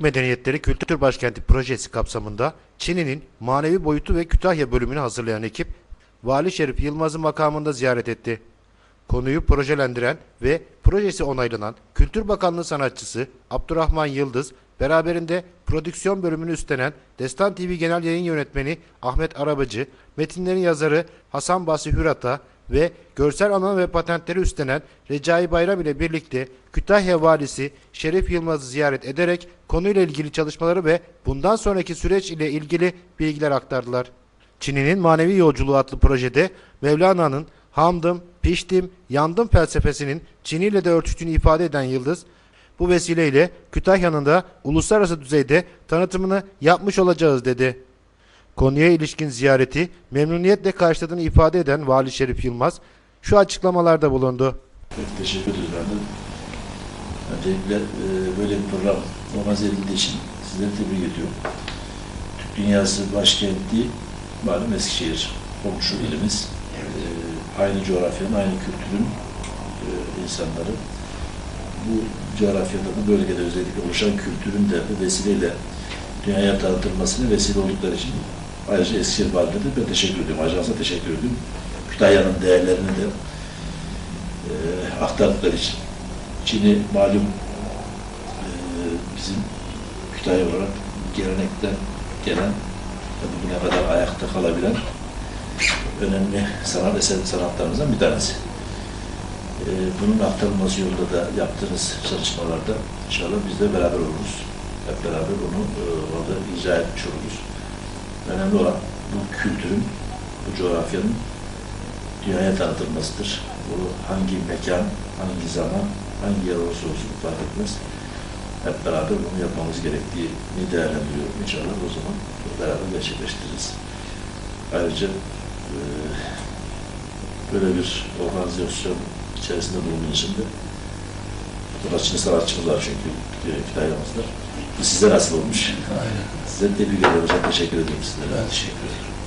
Medeniyetleri Kültür Başkenti projesi kapsamında Çin'in manevi boyutu ve Kütahya bölümünü hazırlayan ekip Vali Şerif Yılmaz'ı makamında ziyaret etti. Konuyu projelendiren ve projesi onaylanan Kültür Bakanlığı sanatçısı Abdurrahman Yıldız, beraberinde prodüksiyon bölümünü üstlenen Destan TV Genel Yayın Yönetmeni Ahmet Arabacı, metinlerin yazarı Hasan Basri Hürata ve görsel alan ve patentleri üstlenen Recai Bayram ile birlikte Kütahya Valisi Şerif Yılmaz'ı ziyaret ederek konuyla ilgili çalışmaları ve bundan sonraki süreç ile ilgili bilgiler aktardılar. Çin'in Manevi Yolculuğu adlı projede Mevlana'nın hamdım, piştim, yandım felsefesinin Çin ile de örtüştüğünü ifade eden Yıldız, bu vesileyle Kütahya'nın da uluslararası düzeyde tanıtımını yapmış olacağız dedi. Konuya ilişkin ziyareti memnuniyetle karşıladığını ifade eden Vali Şerif Yılmaz şu açıklamalarda bulundu. Çok teşekkür de. Öncelikle böyle bir program organize edildiği için sizleri tebrik ediyorum. Türk Dünyası başkenti malum Eskişehir, komşu ilimiz. E, aynı coğrafyanın, aynı kültürün e, insanları. Bu coğrafyada, bu bölgede özellikle oluşan kültürün de bu vesileyle dünyaya tanıtılmasına vesile oldukları için ayrıca Eskişehir Valide de ben teşekkür ediyorum. Ajansa teşekkür ediyorum. Kütahya'nın değerlerini de e, aktardıkları için. Çin'i malum e, bizim Kütahya olarak gelenekten gelen ve bugüne kadar ayakta kalabilen önemli sanat eser sanatlarımızdan bir tanesi. E, bunun aktarılması yolunda da yaptığınız çalışmalarda inşallah biz de beraber oluruz. Hep beraber onu e, orada icra etmiş oluruz. Önemli olan bu kültürün, bu coğrafyanın dünyaya tanıtılmasıdır. Bu hangi mekan, hangi zaman, hangi yer olursa olsun fark etmez. Hep beraber bunu yapmamız gerektiğini değerlendiriyorum. İnşallah o zaman beraber gerçekleştiririz. Ayrıca e, böyle bir organizasyon içerisinde bulunduğum için de fotoğrafçı sanatçımız var çünkü e, Kütahya'mızda. Bu size nasıl olmuş? Aynen. Size tebrik ederim. Çok teşekkür ediyorum sizlere. Ben teşekkür ederim.